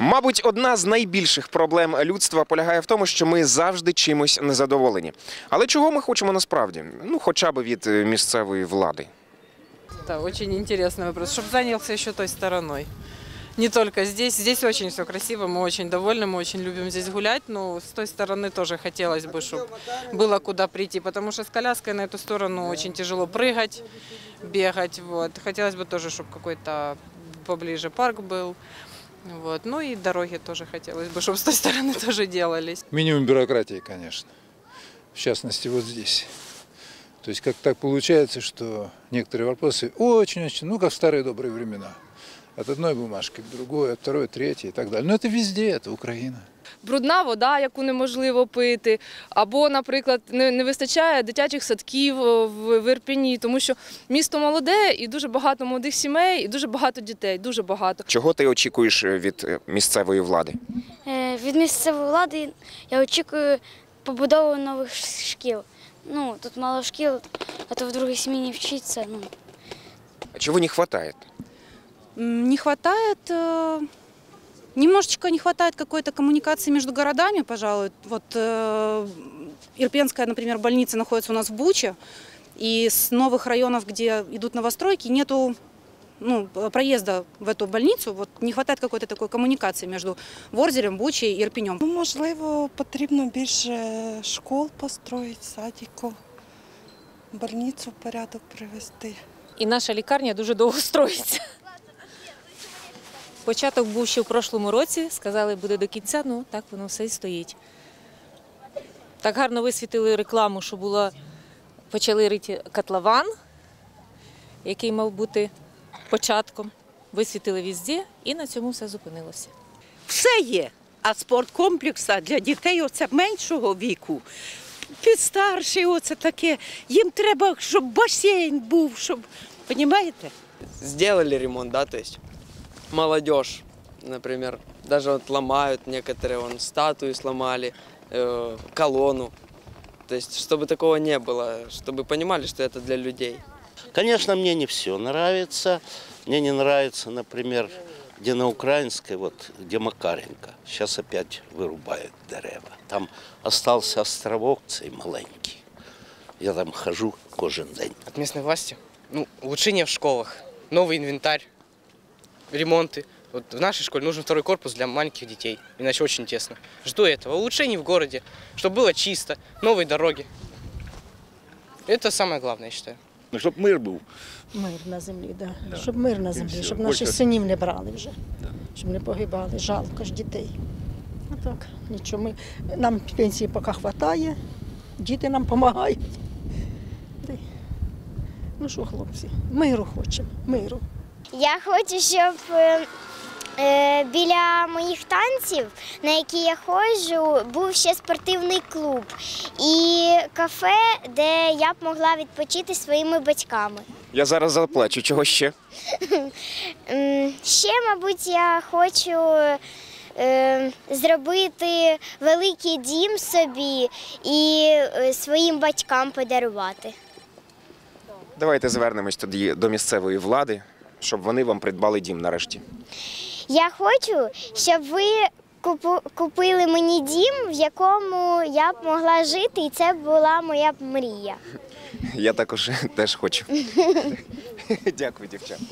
Мабуть, одна з найбільших проблем людства полягає в тому, що ми завжди чимось незадоволені. Але чого ми хочемо насправді? Ну, хоча б від е, місцевої влади. Да, очень интересный вопрос. Чтобы занялся еще той стороной. Не только здесь. Здесь очень все красиво, мы очень довольны, мы очень любим здесь гулять, но с той стороны тоже хотелось бы, чтобы было куда прийти, потому что с коляской на эту сторону очень тяжело прыгать, бегать. Вот. Хотелось бы тоже, чтобы какой-то поближе парк был. Вот. Ну и дороги тоже хотелось бы, чтобы с той стороны тоже делались. Минимум бюрократии, конечно. В частности, вот здесь. То есть как так получается, что некоторые вопросы очень-очень, ну, как в старые добрые времена. От одной бумажки к другой, от второй, третьей и так далее. Но это везде, это Украина. Брудна вода, яку неможливо пити, або, наприклад, не, не вистачає дитячих садків е, в, в тому що місто молоде і дуже багато молодих сімей, і дуже багато дітей, дуже багато. Чого ти очікуєш е, від е, місцевої влади? Е, Від місцевої влади я очікую побудови нових шкіл. Ну, тут мало шкіл, а то в другій зміні вчиться. Ну. А Чого не вистачає? М, Не хватает, немножечко не хватает какой-то коммуникации между городами, пожалуй. Вот э, Ирпенская, например, больница находится у нас в Буче, и с новых районов, где идут новостройки, нету ну, проезда в эту больницу. Вот не хватает какой-то такой коммуникации между Ворзелем, Бучей и Ирпенем. Ну, можливо, потрібно більше школ построїти, садиків, больницю в порядок привести. І наша лікарня дуже довго строїться. Початок був ще в прошлому році, сказали, буде до кінця, ну так воно все і стоїть. Так гарно висвітили рекламу, що було, почали рити котлован, який мав бути початком. Висвітили везде і на цьому все зупинилося. все є. А спорткомплекса для дітей оце меншого віку, підстарший, оце таке. Їм треба, щоб басейн був, щоб. Понімаєте? сделали ремонт, да, то есть молодежь, например, даже вот ломают некоторые, вон, статуи сломали, э, колонну. То есть, чтобы такого не было, чтобы понимали, что это для людей. Конечно, мне не все нравится. Мне не нравится, например, где на Украинской, вот, где Макаренко. Сейчас опять вырубают дерева. Там остался островок цей маленький. Я там хожу кожен день. от местной власти. Ну, улучшение в школах, новый инвентарь, ремонты. Вот в нашей школе нужен второй корпус для маленьких детей, иначе очень тесно. Жду этого. Улучшений в городе, чтобы было чисто, новые дороги. Это самое главное, я считаю. Щоб мир був. Мир на землі, да. щоб мир на землі, щоб наших синів не брали вже, щоб не погибали. Жалко ж дітей. А так, нічого. Ми, нам пенсії поки вистачає, діти нам допомагають. Та й, Ну що, хлопці, миру хочемо, миру. Я хочу, щоб е, біля моїх танців, на які я ходжу, був ще спортивний клуб і кафе, де я б могла відпочити своїми батьками. Я зараз заплачу. Чого ще? Ще, мабуть, я хочу е, зробити великий дім собі і е, своїм батькам подарувати. Давайте звернемось тоді до місцевої влади, щоб вони вам придбали дім нарешті. Я хочу, щоб ви купили мені дім, в якому я б могла жити, і це була моя б мрія. Я також теж хочу. Дякую, дівчата.